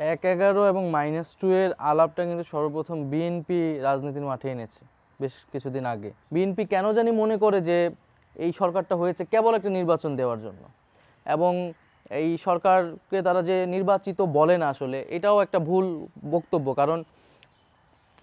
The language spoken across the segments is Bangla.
এক এগারো এবং মাইনাস টু এর আলাপটা কিন্তু সর্বপ্রথম বিএনপি রাজনীতির মাঠে এনেছে, বেশ কিছুদিন আগে। বিএনপি কেন জানি মনে করে যে এই সরকারটা হয়েছে কেবল একটা নির্বাচন দেওয়ার জন্য। এবং এই সরকারকে তারা যে নির্বাচিত বলে না আসলে, এটাও একটা ভুল বক্তব্য। কারণ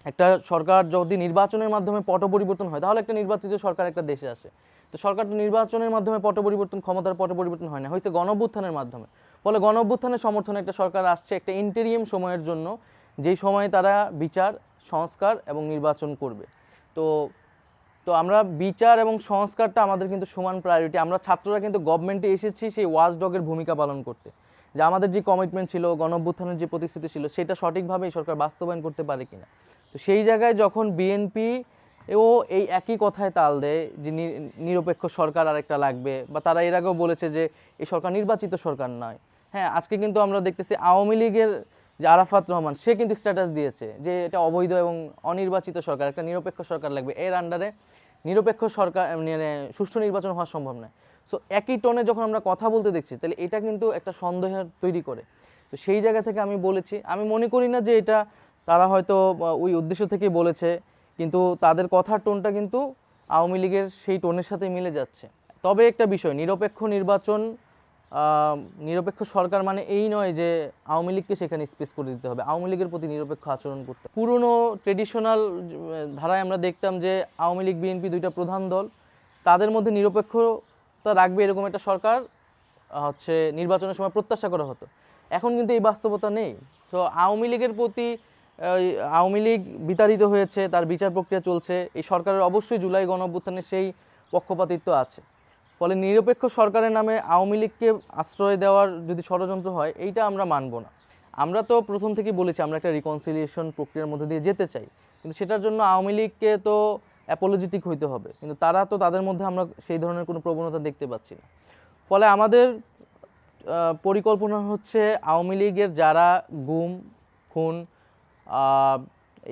একটা সরকার যদি নির্বাচনের মাধ্যমে পট পরিবর্তন হয়, তাহলে একটা নির্বাচিত সরকার একটা দেশে আসে। তো সরকারটা নির্বাচনের মাধ্যমে পট পরিবর্তন, ক্ষমতার পট পরিবর্তন হয় না, হয়েছে গণঅভ্যুত্থানের মাধ্যমে। ফলে গণ গণঅভ্যুত্থানের সমর্থনে একটা সরকার আসছে একটা ইন্টেরিয়াম সময়ের জন্য, যেই সময়ে তারা বিচার, সংস্কার এবং নির্বাচন করবে। তো তো আমরা বিচার এবং সংস্কারটা আমাদের কিন্তু সমান প্রায়োরিটি আমরা ছাত্ররা কিন্তু গভর্নমেন্টে এসেছি সেই ওয়াচ ডগের ভূমিকা পালন করতে। যে আমাদের যে কমিটমেন্ট ছিল, গণঅভ্যুত্থানের যে প্রতিশ্রুতি ছিল, সেটা সঠিকভাবে এই সরকার বাস্তবায়ন করতে পারে কিনা। তো সেই জায়গায় যখন বিএনপি ও এই একই কথায় তাল দেয় যে নিরপেক্ষ সরকার আরেকটা লাগবে বা তারা এর আগেও বলেছে যে এই সরকার নির্বাচিত সরকার নয়। হ্যাঁ আজকে কিন্তু আমরা দেখতেছি আওয়ামী লীগের যে আরাফাত রহমান, সে কিন্তু স্ট্যাটাস দিয়েছে যে এটা অবৈধ এবং অনির্বাচিত সরকার, একটা নিরপেক্ষ সরকার লাগবে। এর আন্ডারে নিরপেক্ষ সরকার মানে সুষ্ঠু নির্বাচন হওয়া সম্ভব নয়। সো একই টোনে যখন আমরা কথা বলতে দেখছি, তাহলে এটা কিন্তু একটা সন্দেহ তৈরি করে। তো সেই জায়গা থেকে আমি বলেছি, আমি মনে করি না যে এটা তারা হয়তো ওই উদ্দেশ্য থেকেই বলেছে কিন্তু তাদের কথার টোনটা কিন্তু আওয়ামী লীগের সেই টোনের সাথে মিলে যাচ্ছে। তবে একটা বিষয়, নিরপেক্ষ নির্বাচন নিরপেক্ষ সরকার মানে এই নয় যে আওয়ামী লীগকে সেখানে স্পেস করে দিতে হবে। আওয়ামী লীগের প্রতি নিরপেক্ষ আচরণ করতে। পুরনো ট্রেডিশনাল ধারায় আমরা দেখতাম যে আওয়ামী লীগ, বিএনপি দুইটা প্রধান দল, তাদের মধ্যে নিরপেক্ষতা রাখবে এরকম একটা সরকার হচ্ছে নির্বাচনের সময় প্রত্যাশা করা হতো। এখন কিন্তু এই বাস্তবতা নেই। তো আওয়ামী লীগের প্রতি আওয়ামী লীগ বিতাড়িত হয়েছে, তার বিচার প্রক্রিয়া চলছে, এই সরকারের অবশ্যই জুলাই গণঅভ্যুত্থানের সেই পক্ষপাতিত্ব আছে। ফলে নিরপেক্ষ সরকারের নামে আওয়ামী লীগকে আশ্রয় দেওয়ার যদি ষড়যন্ত্র হয়, এইটা আমরা মানব না। আমরা তো প্রথম থেকেই বলেছি, আমরা একটা রিকনসিলিয়েশন প্রক্রিয়ার মধ্যে দিয়ে যেতে চাই। কিন্তু সেটার জন্য আওয়ামী লীগকে তো অ্যাপোলজিটিক হইতে হবে। কিন্তু তারা তো তাদের মধ্যে আমরা সেই ধরনের কোনো প্রবণতা দেখতে পাচ্ছি না। ফলে আমাদের পরিকল্পনা হচ্ছে আওয়ামী লীগের যারা গুম, খুন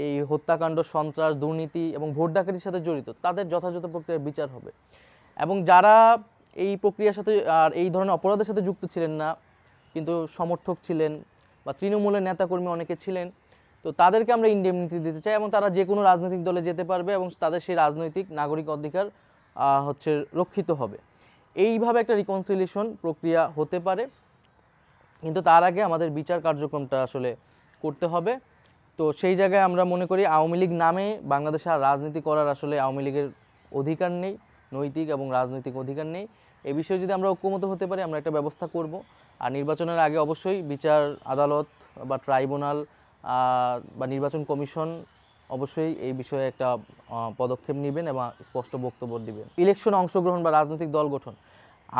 এই হত্যাকাণ্ড, সন্ত্রাস, দুর্নীতি এবং ভোট ডাকাতির সাথে জড়িত, তাদের যথাযথ প্রক্রিয়ার বিচার হবে। এবং যারা এই প্রক্রিয়ার সাথে, আর এই ধরনের অপরাধের সাথে যুক্ত ছিলেন না, কিন্তু সমর্থক ছিলেন বা তৃণমূলের নেতাকর্মী অনেকে ছিলেন, তো তাদেরকে আমরা ইন্ডেমনিটি দিতে চাই এবং তারা যে কোনো রাজনৈতিক দলে যেতে পারবে এবং তাদের সেই রাজনৈতিক নাগরিক অধিকার হচ্ছে রক্ষিত হবে। এইভাবে একটা রিকনসিলিয়েশন প্রক্রিয়া হতে পারে, কিন্তু তার আগে আমাদের বিচার কার্যক্রমটা আসলে করতে হবে। তো সেই জায়গায় আমরা মনে করি আওয়ামী লীগ নামে বাংলাদেশে আর রাজনীতি করার আসলে আওয়ামী লীগের অধিকার নেই, নৈতিক এবং রাজনৈতিক অধিকার নেই। এ বিষয়ে যদি আমরা ঐক্যমত হতে পারি, আমরা একটা ব্যবস্থা করব। আর নির্বাচনের আগে অবশ্যই বিচার, আদালত বা ট্রাইব্যুনাল বা নির্বাচন কমিশন অবশ্যই এই বিষয়ে একটা পদক্ষেপ নেবেন এবং স্পষ্ট বক্তব্য দিবেন। ইলেকশনে অংশগ্রহণ বা রাজনৈতিক দল গঠন।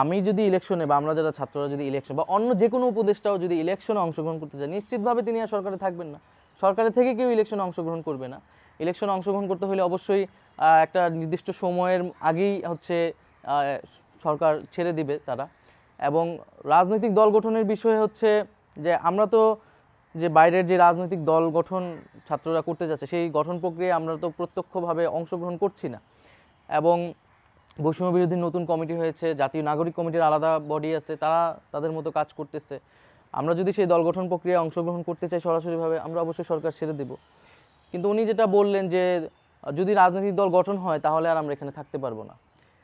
আমি যদি ইলেকশনে বা আমরা যারা ছাত্ররা যদি ইলেকশন বা অন্য যে কোনো উপদেষ্টাও যদি ইলেকশনে অংশগ্রহণ করতে চায়, নিশ্চিতভাবে তিনি আর সরকারে থাকবেন না। সরকারের থেকে কেউ ইলেকশনে অংশগ্রহণ করবে না। ইলেকশনে অংশগ্রহণ করতে হলে অবশ্যই একটা নির্দিষ্ট সময়ের আগেই হচ্ছে সরকার ছেড়ে দিবে তারা। এবং রাজনৈতিক দল গঠনের বিষয়ে হচ্ছে যে, আমরা তো যে বাইরের যে রাজনৈতিক দল গঠন ছাত্ররা করতে যাচ্ছে, সেই গঠন প্রক্রিয়ায় আমরা তো প্রত্যক্ষভাবে অংশগ্রহণ করছি না। এবং বৈষম্য বিরোধী নতুন কমিটি হয়েছে, জাতীয় নাগরিক কমিটির আলাদা বডি আছে, তারা তাদের মতো কাজ করতেছে। আমরা যদি সেই দল গঠন প্রক্রিয়ায় অংশগ্রহণ করতে চাই সরাসরিভাবে, আমরা অবশ্যই সরকার ছেড়ে দেব। কিন্তু উনি যেটা বললেন যে, যদি রাজনৈতিক দল গঠন হয়, তাহলে আর আমরা এখানে থাকতে পারব না।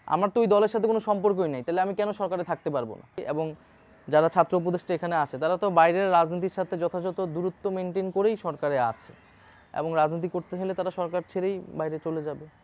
আমার তো ওই দলের সাথে কোনো সম্পর্কই নেই, তাহলে আমি কেন সরকারে থাকতে পারব না? এবং যারা ছাত্র উপদেষ্টা এখানে আছে, তারা তো বাইরের রাজনীতির সাথে যথাযথ দূরত্ব মেনটেন করেই সরকারে আছে। এবং রাজনীতি করতে হলে তারা সরকার ছেড়েই বাইরে চলে যাবে।